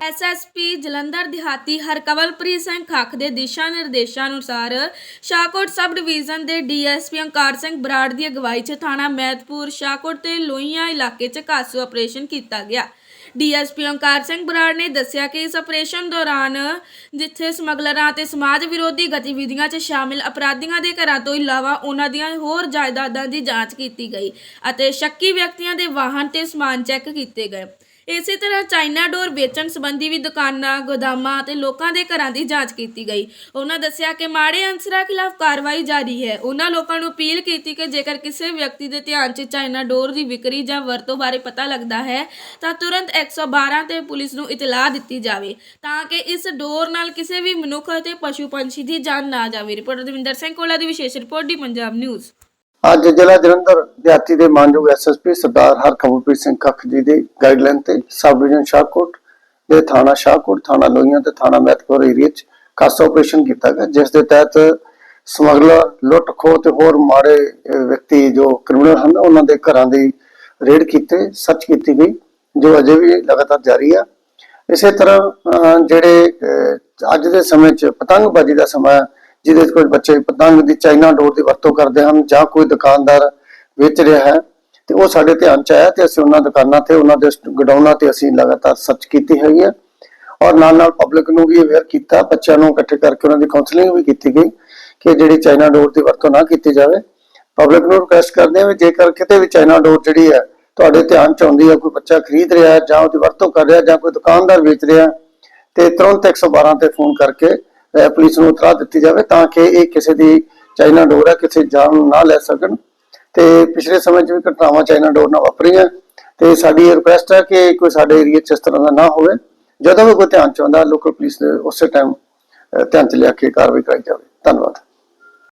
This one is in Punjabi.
ਐਸਐਸਪੀ ਜਲੰਧਰ ਦਿਹਾਤੀ ਹਰਕਵਲਪ੍ਰੀਤ ਸਿੰਘ ਖੱਖ ਦੇ ਦਿਸ਼ਾ ਨਿਰਦੇਸ਼ਾਂ ਅਨੁਸਾਰ ਸ਼ਾਹਕੋਟ ਸਬ ਡਿਵੀਜ਼ਨ ਦੇ ਡੀਐਸਪੀ ਅੰਕਾਰ ਸਿੰਘ ਬਰਾੜ ਦੀ ਅਗਵਾਈ 'ਚ ਥਾਣਾ ਮਹਿਤਪੁਰ, ਸ਼ਾਹਕੋਟ ਤੇ ਲੋਹੀਆਂ ਇਲਾਕੇ 'ਚ ਕਾਸੂ ਆਪਰੇਸ਼ਨ ਕੀਤਾ ਗਿਆ। ਡੀਐਸਪੀ ਓਂਕਾਰ ਸਿੰਘ ਬਰਾੜ ਨੇ ਦੱਸਿਆ ਕਿ ਇਸ ਆਪਰੇਸ਼ਨ ਦੌਰਾਨ ਜਿੱਥੇ ਸਮਗਲਰਾਂ ਅਤੇ ਸਮਾਜ ਵਿਰੋਧੀ ਗਤੀਵਿਧੀਆਂ 'ਚ ਸ਼ਾਮਿਲ ਅਪਰਾਧੀਆਂ ਦੇ ਘਰਾਂ ਤੋਂ ਇਲਾਵਾ ਉਹਨਾਂ ਦੀਆਂ ਹੋਰ ਜਾਇਦਾਦਾਂ ਦੀ ਜਾਂਚ ਕੀਤੀ ਗਈ ਅਤੇ ਸ਼ੱਕੀ ਵਿਅਕਤੀਆਂ ਦੇ ਵਾਹਨ ਤੇ ਸਮਾਨ ਚੈੱਕ ਕੀਤੇ ਗਏ। ਇਸੇ ਤਰ੍ਹਾਂ ਚਾਈਨਾ ਡੋਰ ਵੇਚਣ ਸੰਬੰਧੀ ਵੀ ਦੁਕਾਨਾਂ, ਗੋਦਾਮਾਂ ਅਤੇ ਲੋਕਾਂ ਦੇ ਘਰਾਂ ਦੀ ਜਾਂਚ ਕੀਤੀ ਗਈ। ਉਹਨਾਂ ਦੱਸਿਆ ਕਿ ਮਾੜੇ ਅਨਸਰਾਂ ਖਿਲਾਫ ਕਾਰਵਾਈ ਜਾਰੀ ਹੈ। ਉਹਨਾਂ ਲੋਕਾਂ ਨੂੰ ਅਪੀਲ ਕੀਤੀ ਕਿ ਜੇਕਰ ਕਿਸੇ ਵਿਅਕਤੀ ਦੇ ਧਿਆਨ 'ਚ ਚਾਈਨਾ ਡੋਰ ਦੀ ਵਿਕਰੀ ਜਾਂ ਵਰਤੋਂ ਬਾਰੇ ਪਤਾ ਲੱਗਦਾ ਹੈ, ਤਾਂ ਤੁਰੰਤ 112 ਤੇ ਪੁਲਿਸ ਨੂੰ ਇਤਲਾਹ ਦਿੱਤੀ ਜਾਵੇ, ਤਾਂ ਕਿ ਇਸ ਡੋਰ ਨਾਲ ਕਿਸੇ ਵੀ ਮਨੁੱਖ ਅਤੇ ਪਸ਼ੂ ਪੰਛੀ ਦੀ ਜਾਨ ਨਾ ਜਾਵੇ। ਰਿਪੋਰਟਰ ਦਵਿੰਦਰ ਸਿੰਘ ਕੋਲਾ ਦੀ ਵਿਸ਼ੇਸ਼ ਰਿਪੋਰਟ ਦੀ ਪੰਜਾਬ ਨਿਊਜ਼। ਅੱਜ ਜ਼ਿਲ੍ਹਾ ਜਲੰਧਰ ਦਿਹਾਤੀ ਦੇ ਮਾਨਯੋਗ ਐਸਐਸਪੀ ਸਰਦਾਰ ਹਰਕਮਲਪ੍ਰੀਤ ਸਿੰਘ ਕੱਖ ਜੀ ਦੀ ਗਾਈਡਲਾਈਨ ਤੇ ਸਬ ਡਿਵੀਜ਼ਨ ਸ਼ਾਹਕੋਟ ਦੇ ਥਾਣਾ ਸ਼ਾਹਕੋਟ, ਥਾਣਾ ਲੋਹੀਆਂ ਤੇ ਥਾਣਾ ਮਹਿਤਪੁਰ ਏਰੀਆ 'ਚ ਖਾਸ ਆਪਰੇਸ਼ਨ ਕੀਤਾ ਗਿਆ, ਜਿਸ ਦੇ ਤਹਿਤ ਸਮਗਲਰ ਲੁੱਟ ਖੋਹ ਤੇ ਹੋਰ ਮਾੜੇ ਵਿਅਕਤੀ ਜੋ ਕ੍ਰਿਮੀਨਲ ਹਨ, ਉਹਨਾਂ ਦੇ ਘਰਾਂ ਦੀ ਰੇਡ ਕੀਤੇ ਸਰਚ ਕੀਤੀ ਗਈ, ਜੋ ਅਜੇ ਵੀ ਲਗਾਤਾਰ ਜਾਰੀ ਆ। ਇਸੇ ਤਰ੍ਹਾਂ ਜਿਹੜੇ ਅੱਜ ਦੇ ਸਮੇਂ 'ਚ ਪਤੰਗਬਾਜ਼ੀ ਦਾ ਸਮਾਂ ਜਿਹਦੇ ਵਿੱਚ ਕੁਝ ਬੱਚੇ ਪਤੰਗ ਦੀ ਚਾਈਨਾ ਡੋਰ ਦੀ ਵਰਤੋਂ ਕਰਦੇ ਹਨ ਜਾਂ ਕੋਈ ਦੁਕਾਨਦਾਰ ਵੇਚ ਰਿਹਾ ਹੈ, ਤੇ ਉਹ ਸਾਡੇ ਧਿਆਨ 'ਚ ਆਇਆ ਤੇ ਅਸੀਂ ਉਹਨਾਂ ਦੁਕਾਨਾਂ ਤੇ, ਉਹਨਾਂ ਦੇ ਗਡਾਊਨਾਂ ਤੇ ਅਸੀਂ ਲਗਾਤਾਰ ਸਰਚ ਕੀਤੀ ਹੈਗੀ ਹੈ ਔਰ ਨਾਲ ਨਾਲ ਪਬਲਿਕ ਨੂੰ ਵੀ ਅਵੇਅਰ ਕੀਤਾ, ਬੱਚਿਆਂ ਨੂੰ ਇਕੱਠੇ ਕਰਕੇ ਉਹਨਾਂ ਦੀ ਕਾਉਂਸਲਿੰਗ ਵੀ ਕੀਤੀ ਗਈ ਕਿ ਜਿਹੜੀ ਚਾਈਨਾ ਡੋਰ ਦੀ ਵਰਤੋਂ ਨਾ ਕੀਤੀ ਜਾਵੇ। ਪਬਲਿਕ ਨੂੰ ਰਿਕੁਐਸਟ ਕਰਦੇ ਹਾਂ ਵੀ ਜੇਕਰ ਕਿਤੇ ਵੀ ਚਾਈਨਾ ਡੋਰ ਜਿਹੜੀ ਹੈ ਤੁਹਾਡੇ ਧਿਆਨ 'ਚ ਆਉਂਦੀ ਹੈ, ਕੋਈ ਬੱਚਾ ਖਰੀਦ ਰਿਹਾ ਹੈ ਜਾਂ ਉਹਦੀ ਵਰਤੋਂ ਕਰ ਰਿਹਾ ਜਾਂ ਕੋਈ ਦੁਕਾਨਦਾਰ ਵੇਚ ਰਿਹਾ ਤੇ ਤੁਰੰਤ 112 ਤੇ ਫੋਨ ਕਰਕੇ ਪੁਲਿਸ ਨੂੰ ਉਤਰਾ ਦਿੱਤੀ ਜਾਵੇ ਤਾਂ ਕਿ ਇਹ ਕਿਸੇ ਦੀ ਚਾਈਨਾ ਡੋਰ ਹੈ, ਕਿਸੇ ਜਾਨ ਨਾ ਲੈ ਸਕਣ। ਤੇ ਪਿਛਲੇ ਸਮੇਂ 'ਚ ਵੀ ਘਟਨਾਵਾਂ ਚਾਈਨਾ ਡੋਰ ਨਾਲ ਵਾਪਰੀਆਂ। ਤੇ ਸਾਡੀ ਇਹ ਰਿਕੁਐਸਟ ਹੈ ਕਿ ਕੋਈ ਸਾਡੇ ਏਰੀਆ 'ਚ ਇਸ ਤਰ੍ਹਾਂ ਦਾ ਨਾ ਹੋਵੇ। ਜਦੋਂ ਵੀ ਕੋਈ ਧਿਆਨ 'ਚ ਆਉਂਦਾ ਲੋਕਲ ਪੁਲਿਸ ਉਸੇ ਟਾਈਮ ਧਿਆਨ 'ਚ ਲਿਆ ਕੇ ਕਾਰਵਾਈ ਕਰਾਈ ਜਾਵੇ। ਧੰਨਵਾਦ।